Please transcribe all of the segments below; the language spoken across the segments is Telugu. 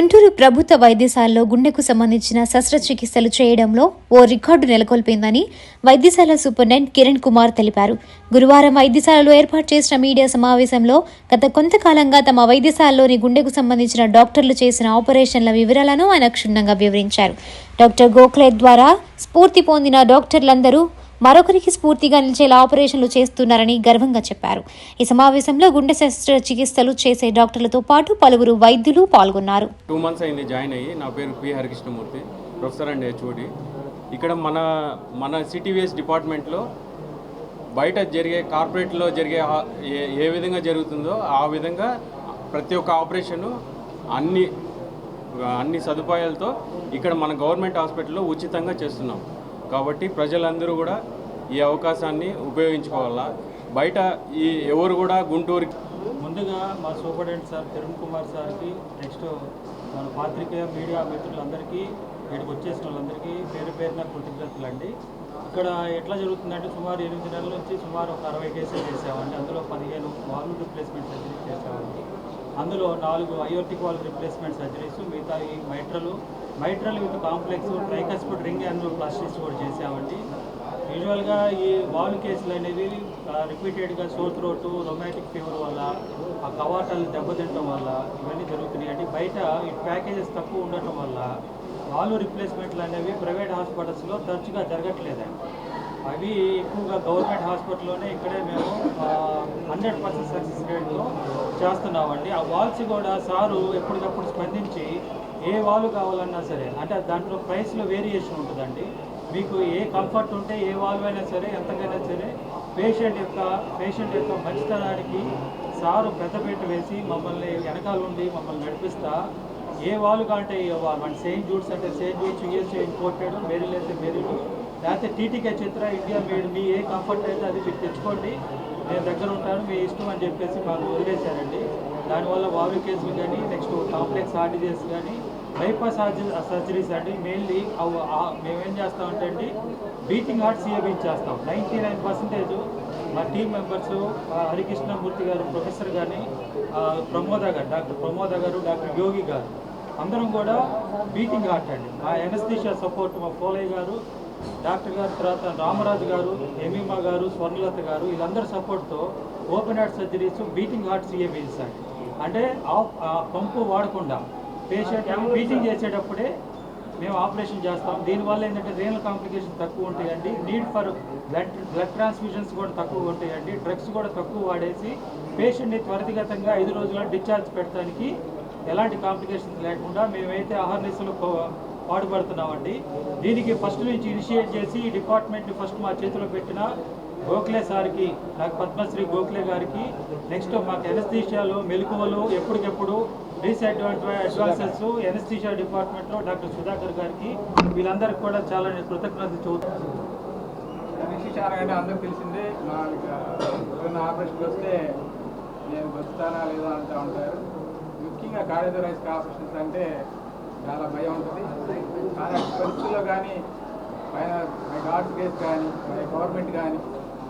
గుంటూరు ప్రభుత్వ వైద్యశాలలో గుండెకు సంబంధించిన శస్త్రచికిత్సలు చేయడంలో ఓ రికార్డు నెలకొల్పిందని వైద్యశాల సూపరింటెండెంట్ కిరణ్ కుమార్ తెలిపారు. గురువారం వైద్యశాలలో ఏర్పాటు చేసిన మీడియా సమావేశంలో గత కొంతకాలంగా తమ వైద్యశాలలోని గుండెకు సంబంధించిన డాక్టర్లు చేసిన ఆపరేషన్ల వివరాలను ఆయన క్షుణ్ణంగా వివరించారు. డాక్టర్ గోఖలే ద్వారా స్ఫూర్తి పొందిన డాక్టర్లందరూ మరొకరికి స్ఫూర్తిగా నిలిచేలా ఆపరేషన్లు చేస్తున్నారని గర్వంగా చెప్పారు. ఈ సమావేశంలో గుండె శస్త్ర చికిత్సలు చేసే డాక్టర్లతో పాటు పలువురు వైద్యులు పాల్గొన్నారు. టూ మంత్స్ అయింది జాయిన్ అయ్యి నా పేరు P Harikrishnamurthy professor and HOD ఇక్కడ మన మన సిటీవీఎస్ డిపార్ట్మెంట్లో బయట జరిగే కార్పొరేట్లో జరిగే ఏ ఏ విధంగా జరుగుతుందో ఆ విధంగా ప్రతి ఒక్క ఆపరేషను అన్ని అన్ని సదుపాయాలతో ఇక్కడ మన గవర్నమెంట్ హాస్పిటల్లో ఉచితంగా చేస్తున్నాం. కాబట్టి ప్రజలందరూ కూడా ఈ అవకాశాన్ని ఉపయోగించుకోవాలా? బయట ఈ ఎవరు కూడా గుంటూరుకి ముందుగా మా సూపరింటెండెంట్ సార్ కిరణ్ కుమార్ సార్కి నెక్స్ట్ మన పాత్రికేయ మీడియా మిత్రులందరికీ ఇక్కడికి వచ్చేసిన వాళ్ళందరికీ పేరు పేరున కృతజ్ఞతలు అండి ఇక్కడ ఎట్లా జరుగుతుందంటే సుమారు ఎనిమిది నెలల నుంచి సుమారు ఒక అరవై కేసులు చేసామండి అందులో పదిహేను వాల్వ్ రిప్లేస్మెంట్ సర్జరీ చేసామండి అందులో నాలుగు అయోటిక్ వాల్వ్ రిప్లేస్మెంట్ సర్జరీస్ మిగతా ఈ mitral mitral with complex tricuspid ring and plastics కూడా చేసామండి యూజువల్గా ఈ వాల్ కేసులు అనేవి రిపీటెడ్గా సోర్ థ్రోట్ రొమాటిక్ ఫీవర్ వల్ల ఆ కవాటాలు దెబ్బతింటడం వల్ల ఇవన్నీ జరుగుతున్నాయి అంటే బయట ఈ ప్యాకేజెస్ తక్కువ ఉండటం వల్ల వాళ్ళు రిప్లేస్మెంట్లు అనేవి ప్రైవేట్ హాస్పిటల్స్లో తరచుగా జరగట్లేదండి. అవి ఎక్కువగా గవర్నమెంట్ హాస్పిటల్లోనే ఇక్కడే మేము హండ్రెడ్ పర్సెంట్ సక్సెస్ రేట్లో చేస్తున్నామండి. ఆ వాల్స్ కూడా సారు ఎప్పటికప్పుడు స్పందించి ఏ వాల్ కావాలన్నా సరే అంటే దాంట్లో ప్రైస్లో వేరియేషన్ ఉంటుందండి. మీకు ఏ కంఫర్ట్ ఉంటే ఏ వాల్వ్ అయినా సరే ఎంతకైనా సరే పేషెంట్ యొక్క పేషెంట్ యొక్క మంచితనానికి సారు పెద్దపీట వేసి మమ్మల్ని వెనకాల ఉండి మమ్మల్ని నడిపిస్తా. ఏ వాళ్ళు అంటే మన సేమ్ జూట్స్ అంటే saint Jude's US imported Meril అయితే మెరిల్ లేకపోతే టీటీకే చిత్ర ఇండియా మేడ్ మీ ఏ కంఫర్ట్ అయితే అది మీరు తెచ్చుకోండి. నేను దగ్గర ఉంటాను మీ ఇష్టం అని చెప్పేసి మాకు వదిలేశారండి. దానివల్ల వాల్వ్ కేసులు కానీ నెక్స్ట్ కాంప్లెక్స్ ఆర్డిజెస్ కానీ బైపాస్ సర్జరీస్ uh, అండి. మెయిన్లీ మేమేం చేస్తామంటే అండి బీటింగ్ హార్ట్ సిఏబీ చేస్తాం. నైంటీ నైన్ పర్సెంటేజ్ మా team members Harikrishnamurthy garu professor కానీ ప్రమోద గారు డాక్టర్ ప్రమోద గారు డాక్టర్ యోగి గారు అందరం కూడా బీటింగ్ హార్ట్ అండి. మా ఎనస్థిషియా సపోర్ట్ మా పోలయ్య గారు డాక్టర్ గారు తర్వాత రామరాజు గారు ఎమీమా గారు స్వర్ణలత గారు వీళ్ళందరి సపోర్ట్తో open heart surgeries beating heart CABs అండి. అంటే ఆ పంపు వాడకుండా పేషెంట్ బీటింగ్ చేసేటప్పుడే మేము ఆపరేషన్ చేస్తాం. దీనివల్ల ఏంటంటే రీనల్ కాంప్లికేషన్ తక్కువ ఉంటాయండి. Need for blood blood transmissions కూడా తక్కువ ఉంటాయండి. డ్రగ్స్ కూడా తక్కువ వాడేసి పేషెంట్ని త్వరితగతంగా ఐదు రోజుల్లో డిశ్చార్జ్ పెట్టడానికి ఎలాంటి కాంప్లికేషన్స్ లేకుండా మేమైతే అహర్నిశలు పాటుపడుతున్నామండి. దీనికి ఫస్ట్ నుంచి ఇనిషియేట్ చేసి ఈ డిపార్ట్మెంట్ని ఫస్ట్ మా చేతిలో పెట్టిన గోఖలే సార్కి నాకు పద్మశ్రీ గోఖలే గారికి నెక్స్ట్ మాకు ఎనస్థీషియాలో మెలకువలు ఎప్పటికెప్పుడు అడ్వాన్సెస్ ఎనస్థీషియా డిపార్ట్మెంట్లో డాక్టర్ సుధాకర్ గారికి వీళ్ళందరికీ కూడా చాలా నేను కృతజ్ఞతలు చూస్తాను విశేషాలు అంటే అందరికి తెలిసిందే మా ఆపరేషన్కి వస్తే నేను బతుకుతానా లేదా అంటూ ఉంటారు. ముఖ్యంగా కార్డియోరైస్ ఆపరేషన్స్ అంటే చాలా భయం ఉంటుంది. కానీ పరిస్థితుల్లో కానీ పైన మై గాడ్స్ కేస్ కానీ మై గవర్నమెంట్ కానీ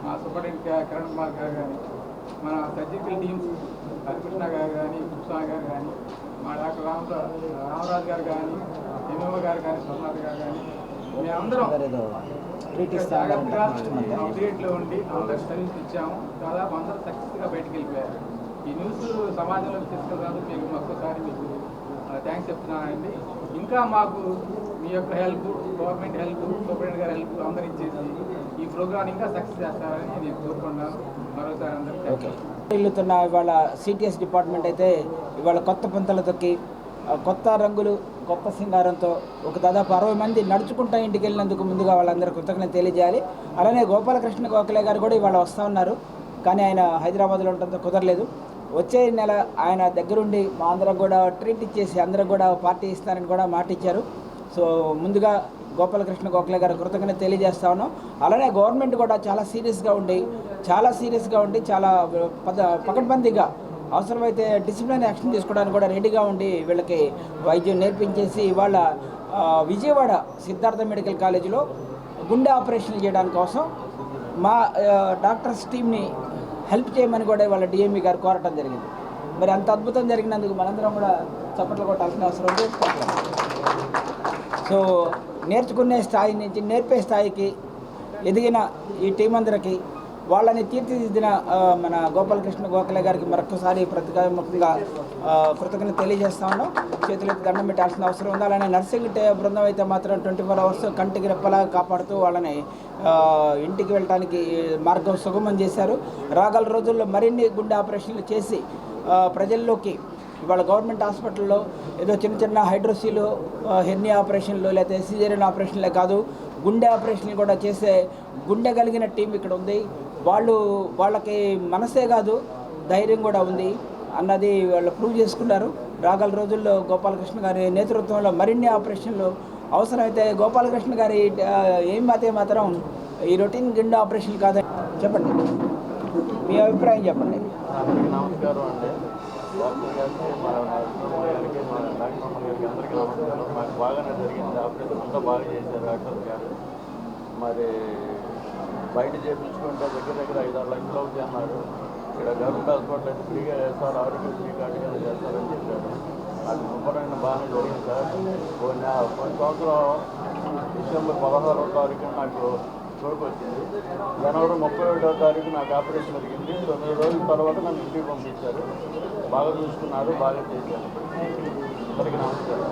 మా సూపరింటెండెంట్ కిరణ్ కుమార్ గారు కానీ మన సర్జికల్ టీమ్స్ హరికృష్ణ గారు కానీ కృష్ణ గారు కానీ మా డాక్టర్ రామ రామరాజు గారు కానీ ఎన్నోమ గారు కానీ స్వర్ణనాథ్ గారు కానీ మేమందరం అప్డేట్లో ఉండి అందరికి సర్వీస్ ఇచ్చాము. దాదాపు అందరూ సక్సెస్గా బయటికి వెళ్ళిపోయారు. ఈ న్యూస్ సమాజంలోకి తీసుకెళ్ళడానికి మీకు ఒక్కసారి మీకు థ్యాంక్స్ చెప్తున్నానండి. ఇంకా మాకు మీ యొక్క హెల్ప్ గవర్నమెంట్ హెల్ప్ సూపరింటెండెంట్ గారి హెల్ప్ అందరూ ఇచ్చేసి ఈ ప్రోగ్రామ్ ఇంకా సక్సెస్ చేస్తారని నేను కోరుకుంటున్నాను. మరోసారి అందరికీ థ్యాంక్ వెళ్తున్న ఇవాళ సిటిఎస్ డిపార్ట్మెంట్ అయితే ఇవాళ కొత్త పంతలు తొక్కి కొత్త రంగులు కొత్త సింగారంతో ఒక దాదాపు అరవై మంది నడుచుకుంటా ఇంటికి వెళ్ళినందుకు ముందుగా వాళ్ళందరూ కృతజ్ఞత తెలియజేయాలి. అలానే గోపాలకృష్ణ గోఖలే గారు కూడా ఇవాళ వస్తూ ఉన్నారు. కానీ ఆయన హైదరాబాద్లో ఉండటంతో కుదరలేదు. వచ్చే నెల ఆయన దగ్గరుండి మా అందరం కూడా ట్రీట్ ఇచ్చేసి అందరం కూడా పార్టీ ఇస్తారని కూడా మాట ఇచ్చారు. సో ముందుగా గోపాలకృష్ణ గోఖలే గారు కృతజ్ఞత తెలియజేస్తా ఉన్నాం. అలానే గవర్నమెంట్ కూడా చాలా సీరియస్గా ఉండి చాలా సీరియస్గా ఉండి చాలా పద పకడ్బందీగా అవసరమైతే డిసిప్లిన్ యాక్షన్ తీసుకోవడానికి కూడా రెడీగా ఉండి వీళ్ళకి వైద్యం నేర్పించేసి ఇవాళ విజయవాడ సిద్ధార్థ మెడికల్ కాలేజీలో గుండె ఆపరేషన్ చేయడానికి కోసం మా డాక్టర్స్ టీమ్ని హెల్ప్ చేయమని కూడా ఇవాళ డిఎంఈ గారు కోరటం జరిగింది. మరి అంత అద్భుతం జరిగినందుకు మనందరం కూడా చప్పట్లు కొట్టాల్సిన అవసరం ఉంది. సో నేర్చుకునే స్థాయి నుంచి నేర్పే స్థాయికి ఎదిగిన ఈ టీం అందరికి వాళ్ళని తీర్చిదిద్దిన మన గోపాలకృష్ణ గోఖలే గారికి మరొకసారి ప్రతికాముఖంగా కృతజ్ఞత తెలియజేస్తా ఉన్నాం. చేతులెత్తి దండం పెట్టాల్సిన అవసరం ఉంది. అలానే నర్సింగ్ టే బృందం అయితే మాత్రం ట్వంటీ ఫోర్ అవర్స్ కంటికి రెప్పలా కాపాడుతూ వాళ్ళని ఇంటికి వెళ్ళడానికి మార్గం సుగమం చేశారు. రాగల రోజుల్లో మరిన్ని గుండె ఆపరేషన్లు చేసి ప్రజల్లోకి ఇవాళ గవర్నమెంట్ హాస్పిటల్లో ఏదో చిన్న చిన్న హైడ్రోసీలు హెర్నీ ఆపరేషన్లు లేకపోతే సిజేరియన్ ఆపరేషన్లే కాదు గుండె ఆపరేషన్లు కూడా చేసే గుండె కలిగిన టీం ఇక్కడ ఉంది. వాళ్ళు వాళ్ళకి మనసే కాదు ధైర్యం కూడా ఉంది అన్నది వాళ్ళు ప్రూవ్ చేసుకున్నారు. రాగల రోజుల్లో గోపాలకృష్ణ గారి నేతృత్వంలో మరిన్ని ఆపరేషన్లు అవసరమైతే గోపాలకృష్ణ గారి ఏం మాతే మాత్రం ఈ రొటీన్ గుండె ఆపరేషన్ కాదని చెప్పండి. మీ అభిప్రాయం చెప్పండి. మరి బయట చేయించుకుంటే దగ్గర దగ్గర ఐదు ఆరు లక్షలు అవుతాయి అన్నారు. ఇక్కడ గవర్నమెంట్ హాస్పిటల్ అయితే ఫ్రీగా చేస్తారు ఆరోగ్యశ్రీ కార్డు కింద చేస్తారని చెప్పారు. అది శుభ్రమైన బాగానే జరిగింది సార్. కొన్ని కొన్ని సంవత్సరం డిసెంబర్ పదహారవ తారీఖు నాకు స్ట్రోక్ వచ్చింది. జనవరి ముప్పై ఒకటో తారీఖు నాకు ఆపరేషన్ జరిగింది. తొమ్మిది రోజుల తర్వాత నన్ను ఇంటికి పంపించారు. బాగా చూసుకున్నారు బాగా చేశారు. అందరికీ నమస్కారం.